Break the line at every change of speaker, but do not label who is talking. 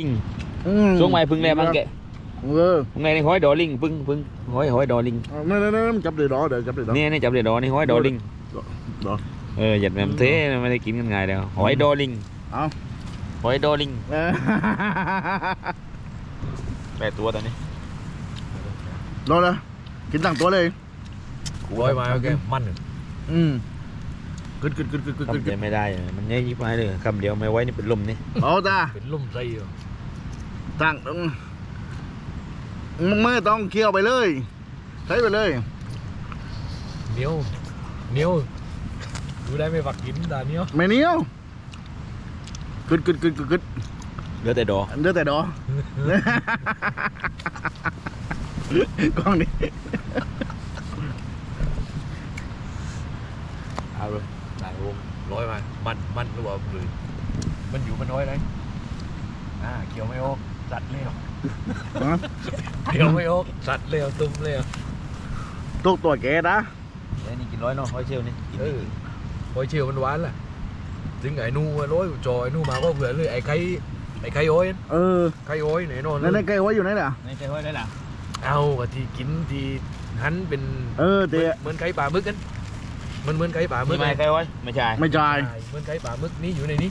ลิง
อืม
ช่วงใหม่พึ่งแลบังแกะ
เออ
พึ่งในนี่ห้อยดอลิงพึ่งพึ่งห้อยห้อยดอลิง
นั่นนั่นนั่นจับเดือดอเดี๋ยวจับเดือดอ
นี่นี่จับเดี๋ยวดอนี่ห้อยดอลิง
ดอ
เออหยัดแมมเท่ไม่ได้กินกันง่ายแล้วหอยดอลิง
เอา
หอยดอลิง
เออ
แปดตัวตอนนี้
รอเลยกินตั้งตัวเลย
ร้อยมาโอเคมัน
อืมกึดกึดกึดกึดกึดกึด
ทำใจไม่ได้อะมันเยอะยิบไปเลยคำเดียวไม่ไว้นี่เป็นลมนี่
เอาตา
เป็นลุ่มไส้อยู่
ตั้งตรงมึงไม่ต้องเคี่ยวไปเลย ใช้ไปเลย
เหนียวเหนียวดูได้ไม่ฝักกินตาเหนียว
ไม่เหนียวกึดกึดกึดกึดกึด
เหลือแต่ดอ
เดือดแต่ดอกล้องนี่
เอาเลยตายงร้อยมา มัน มันหรือว่าหรือมันอยู่มันน้อยเลยอ่าเกี่ยวไม่ออก สัตว์เลี้ยว
ฮะ
เกี่ยวไม่ออกสัตว์เลี้ยวตุ้มเลี้ยว
ตุกตัวแกนะ
เดี๋ยวนี่กินร้อยเนาะห้อยเชลนี่กิน
เออพอยเชียวมันหวานล่ะ ถึงไอ้นู่ร้อยจอยนู่มาก็เผื่อเลยไอ้ไข่ไอ้ไข่โอ้อย
เออ
ไข่โอ้อยไหนนอน
นั่นนั่นไก่ไว้อยู่ไหนล่ะ
ไม่ใช่ห้อยได้หรอ
เอากะที่กินที่หันเป็น
เออ
เหมื
เตะ
อนเหมือนไก่ป่ามึกกันมันเหมือนไก่ป่ามึ
ไม่
ก
ไม่
ไง
ใครไว้ไม่ใช่
ไม่จ่าย
ใช่ เหมือนไก่ป่ามึกนี่อยู่ในนี้